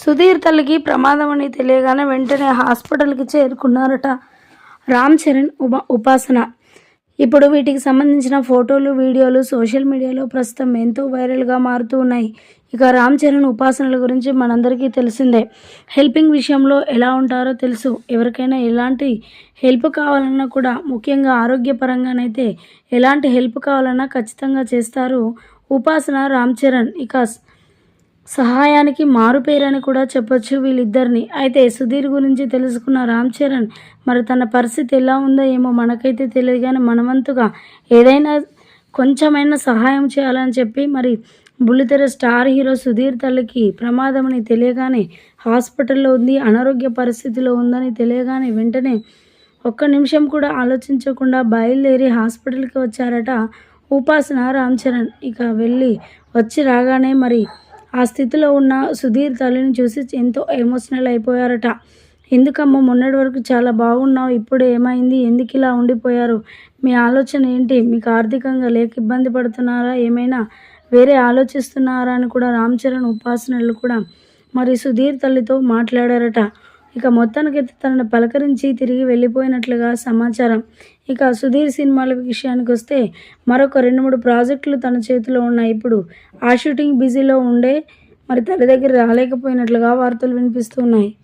సుధీర్ తల్లికి ప్రమాదం అని తెలియగానే వెంటనే హాస్పిటల్కి చేరుకున్నారట. రామ్ చరణ్ ఉప ఉపాసన. ఇప్పుడు వీటికి సంబంధించిన ఫోటోలు వీడియోలు సోషల్ మీడియాలో ప్రస్తుతం ఎంతో వైరల్గా మారుతూ ఉన్నాయి. ఇక రామ్ చరణ్ ఉపాసనల గురించి మనందరికీ తెలిసిందే. హెల్పింగ్ విషయంలో ఎలా ఉంటారో తెలుసు. ఎవరికైనా ఎలాంటి హెల్ప్ కావాలన్నా కూడా ముఖ్యంగా ఆరోగ్యపరంగానైతే ఎలాంటి హెల్ప్ కావాలన్నా ఖచ్చితంగా చేస్తారు ఉపాసన రామ్ చరణ్. ఇక సహాయానికి మారుపేరని కూడా చెప్పొచ్చు వీళ్ళిద్దరిని. అయితే సుధీర్ గురించి తెలుసుకున్న రామ్ చరణ్ మరి తన పరిస్థితి ఎలా ఉందో ఏమో మనకైతే తెలియదు కానీ మనవంతుగా ఏదైనా కొంచెమైనా సహాయం చేయాలని చెప్పి మరి బుల్లితెర స్టార్ హీరో సుధీర్ తల్లికి ప్రమాదమని తెలియగానే హాస్పిటల్లో ఉంది అనారోగ్య పరిస్థితిలో ఉందని తెలియగానే వెంటనే ఒక్క నిమిషం కూడా ఆలోచించకుండా బయలుదేరి హాస్పిటల్కి వచ్చారట ఉపాసన రామ్ చరణ్. ఇక వెళ్ళి వచ్చి రాగానే మరి ఆ స్థితిలో ఉన్న సుధీర్ తల్లిని చూసి ఎంతో ఎమోషనల్ అయిపోయారట. ఎందుకమ్మా మొన్నటి వరకు చాలా బాగున్నావు ఇప్పుడు ఏమైంది ఎందుకు ఇలా ఉండిపోయారు? మీ ఆలోచన ఏంటి? మీకు ఆర్థికంగా లేక ఇబ్బంది పడుతున్నారా ఏమైనా? వేరే ఆలోచిస్తున్నారా అని కూడా రామ్ చరణ్ ఉపాసనలు కూడా మరి సుధీర్ తల్లితో మాట్లాడారట. ఇక మొత్తానికైతే తనను పలకరించి తిరిగి వెళ్ళిపోయినట్లుగా సమాచారం. ఇక సుధీర్ సినిమాల విషయానికి వస్తే మరొక రెండు మూడు ప్రాజెక్టులు తన చేతిలో ఉన్నాయి. ఇప్పుడు ఆ షూటింగ్ బిజీలో ఉండే మరి తల్లి దగ్గర రాలేకపోయినట్లుగా వార్తలు వినిపిస్తున్నాయి